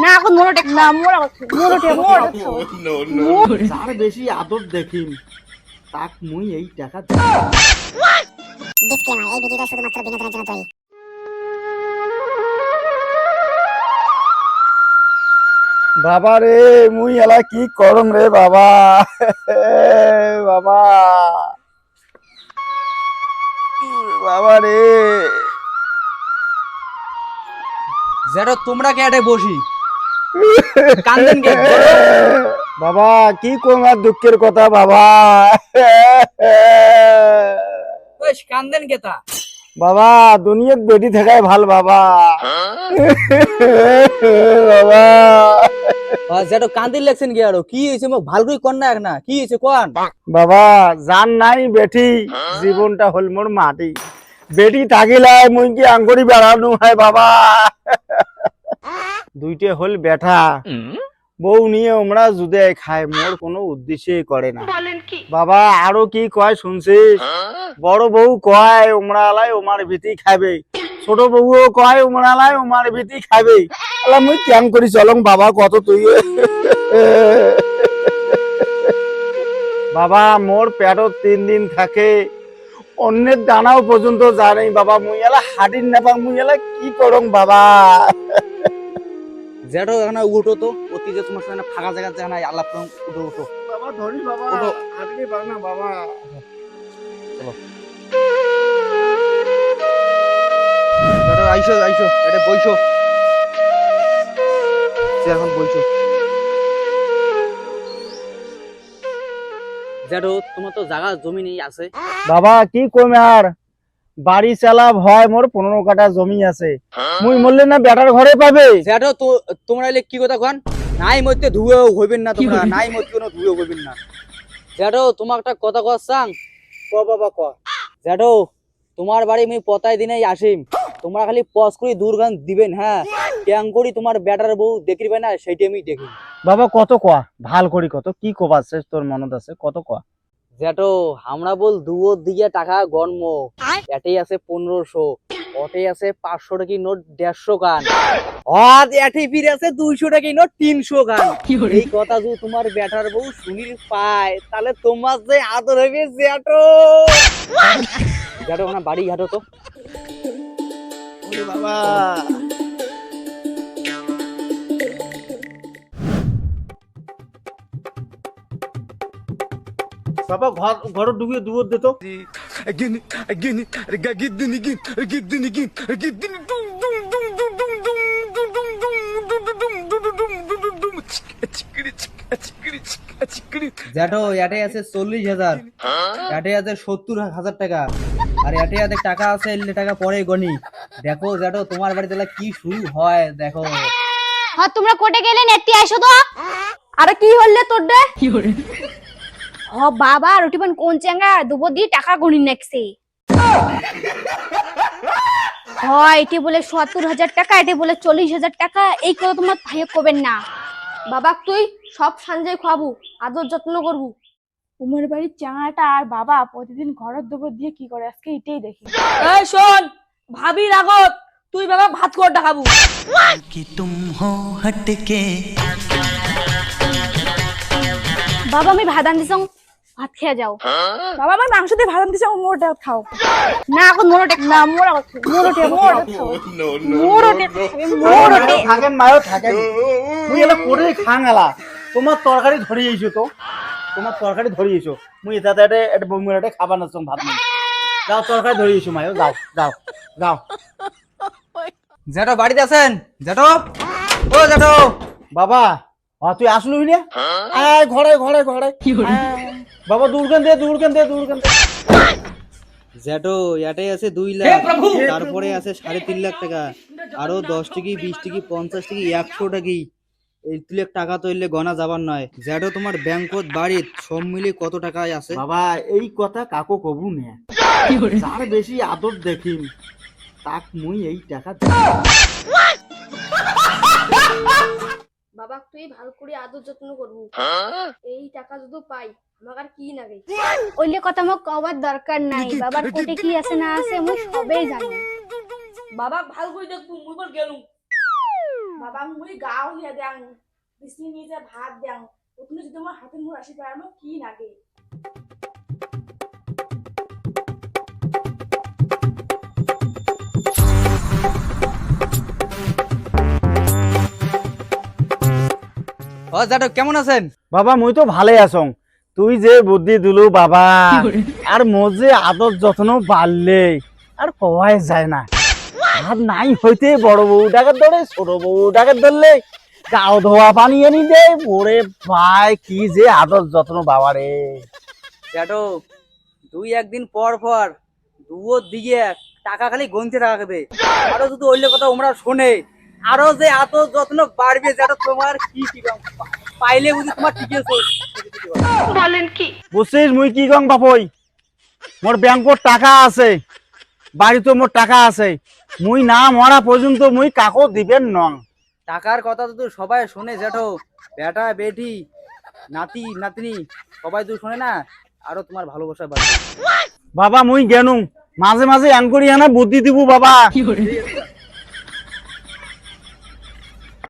না এখন না মোড়ো মোড়ো টেক মোড়ো যার বেশি আদর দেখিম তাক মুই এই টাকা ডিসক্লেমার এই ভিডিওটা শুধুমাত্র বিনোদনের জন্য তৈরি। বাবা রে মুই এলা কি করম রে বাবা? বাবা। বাবা রে। যেটা তোমরা কেটে বসি? কান্দেন কে বাবা কি কোন দুঃখের কথা বাবা? বেশ কান্দেন কে তা বাবা দুনিয়াত বেটি থাকাই ভালো বাবা। বাবা। যেটা কান্দির লেখছেন কি আরও কি হয়েছে মোক ভালো করে কন না এক না? কি হয়েছে কন বাবা জান নাই বেটি জীবনটা হল মোর মাটি। বেটি থাকিলে মুই কি আঙ্গুরি বেড়ানো হয় বাবা। দুইটে হল বেঠা বউ নিয়ে ওমরা জুদে খায় মোর কোনো উদ্দেশ্যই করে না। বাবা আরও কি কয় শুনছিস? বড় বউ কয় ওমরা আলাই ওমার ভিতি খাবে ছোট বউও কয় ওমরা আলাই ওমার ভিতি খাবে আলা মুই কেন করি চলং বাবা কত তুই? বাবা মোর পেটত তিন দিন থাকে। অন্যের দানাও পর্যন্ত জানাই বাবা মুই এলা হাডির নেপাং মুই এলা কি করং বাবা? যেটা এখানে উঠো তো অতি যে তোমার সামনে ফাঁকা জায়গা যেখানে আলাপ করুন, উঠো উঠো। বাবা ধরি বাবা। হাঁটতে পার না বাবা। যেটা আইসো আইসো এটা বইসো সে এখন বইসো যেটা তোমার তো জায়গা জমি নেই আছে। বাবা কি কমে আর বাড়ি চালা ভয় মোর পনেরো কাটা জমি আছে। মুই মরলে না বেটার ঘরে পাবে। যেটা তো তোমরা এলে কি কথা কন? নাই মধ্যে ধুয়ে হইবেন না তোমরা নাই মধ্যে কোনো ধুয়ে হইবেন না। যেটা তোমার একটা কথা কর সাং ক বাবা ক? যেটা তোমার বাড়ি আমি পতাই দিনেই আসিম। তোমরা খালি পজ করে দূর গান দিবেন হ্যাঁ? ট্যাং করি তোমার বেটার বউ দেখিবে না সেইটি আমি দেখি বাবা কত কোয়া? ভালো করি কত কি কবাছে তোর মনত আছে? কত কোয়া? যেটো আমরা বল দুয়োর দিকে টাকা গন্ম এটাই আছে পনেরোশো। ওটাই আছে পাঁচশো টাকি নোট দেড়শো গান। আর এটাই ফিরে আছে দুইশো টাকি নোট তিনশো গান। এই কথা যদি তোমার বেটার বউ শুনির পায় তাহলে তোমার যে আদর হইবে জ্যাটো জ্যাটো ওখানে বাড়ি ঘাটো তো। বাবা। Again, again, again, again, again, again, dum dum dum dum dum dum dum dum dum dum dum dum dum dum চিকড়ি চিকড়ি চিকড়ি জ্যাঠো এটাই আছে চল্লিশ হাজার এটাই আছে সত্তর হাজার টাকা আর এটাই আছে টাকা আছে টাকা পরে গনি দেখো জ্যাঠো তোমার বাড়িতে কি শুরু হয় দেখো হ্যাঁ তোমরা কোটে গেলে নেটি আইসো তো আরে কি হলে তোর দে ও বাবা রুটি পান কোন চেঙ্গা দুবো দিয়ে টাকা গুনি নাকছে। হ এটি বলে সত্তর হাজার টাকা এটি বলে চল্লিশ হাজার টাকা এই করে তোমার ভাইয়ে করবেন না। বাবা তুই সব সঞ্জয় খাব আদর যত্ন করব। উমর বাড়ির চাঙাটা আর বাবা প্রতিদিন ঘরের দুপুর দিয়ে কি করে আজকে এটাই দেখি। এই শোন ভাবি রাগত তুই বাবা ভাত করে খাব কি তুম হো হটকে? বাবা আমি ভাত আনতে ভাত খেয়ে যাও। বাবা আমার মাংস দিয়ে ভাত আনতেছে আমার মোটা খাও। না এখন মোড়ো টেক না মোড়ো মোড়ো টেক মোড়ো টেক থাকেন মায়ও থাকেন। মুই এলা করে খাং তোমার তরকারি ধরি আইছো তো। তোমার তরকারি ধরি আইছো মুই এটা এটা এটা বমির এটা খাবার না ভাত নাই যাও তরকারি ধরি আইছো মায়ও যাও যাও যাও। জ্যাঠো বাড়িতে আছেন? জ্যাঠো? ও জ্যাঠো। বাবা আ তুই আসলু না আয় ঘরে ঘরে ঘরে। আয়। বাবা দূরগান দে দূরগান দে দূরগান দে। জ্যাঠো এটাই আছে দুই লাখ তারপরে আছে সাড়ে তিন লাখ টাকা আরও দশ টিকি বিশ টিকি পঞ্চাশ টিকি একশো টাকি। এই তুলে টাকা তৈলে গনা যাবার নয়। জ্যাঠো তোমার ব্যাংকত বাড়িত সব মিলে কত টাকায় আছে? বাবা এই কথা কাকো কবু নে। যার বেশি আদর দেখিম তাক মুই এই টাকা বাবা তুই ভালো করে আদর যত্ন করব। এই টাকা যদি পাই আমার কি লাগে? ওইলে কথা মোক কবার দরকার নাই। বাবার কোটে কি আছে না আছে মুই সবেই জানি। বাবা ভালো করে দেখব মুই বল গেলু বাবা মুই গাও হিয়া দেং বিসনি নিজে ভাত দেং ওখানে যদি আমার হাতে মুড় আসি তার আমার কি লাগে? ও কেমন আছেন? বাবা মুই তো ভালে আছং। তুই যে বুদ্ধি দিলু বাবা আর মোর যে আদর যত্ন বাড়লে আর কওয়াই যায় না। আর নাই হইতে বড় বউটাকে ধরে ছোট বউটাকে ধরলে গাও ধোয়া পানি এনে দে ওরে ভাই কি যে আদর যত্ন বাবা রে জাটো দুই একদিন পর পর দুয়োর দিকে টাকা খালি গনতে থাকবে আরও যদি ওইলে কথা ওমরা শোনে আরও যে এত যত্ন বাড়বে যেটা তোমার কি কি পাইলে বুঝি তোমার ঠিক আছে। বুঝছিস মুই কি কং বাপই? মোর ব্যাংকত টাকা আছে বাড়িতে মোর টাকা আছে। মুই না মরা পর্যন্ত মুই কাকো দিবেন নং। টাকার কথা যদি সবাই শুনে জেঠো। বেটা বেটি নাতি নাতনি সবাই যদি শোনে না। আরও তোমার ভালোবাসা বাড়বে। বাবা মুই গেনু। মাঝে মাঝে আন করি হানা বুদ্ধি দিব বাবা।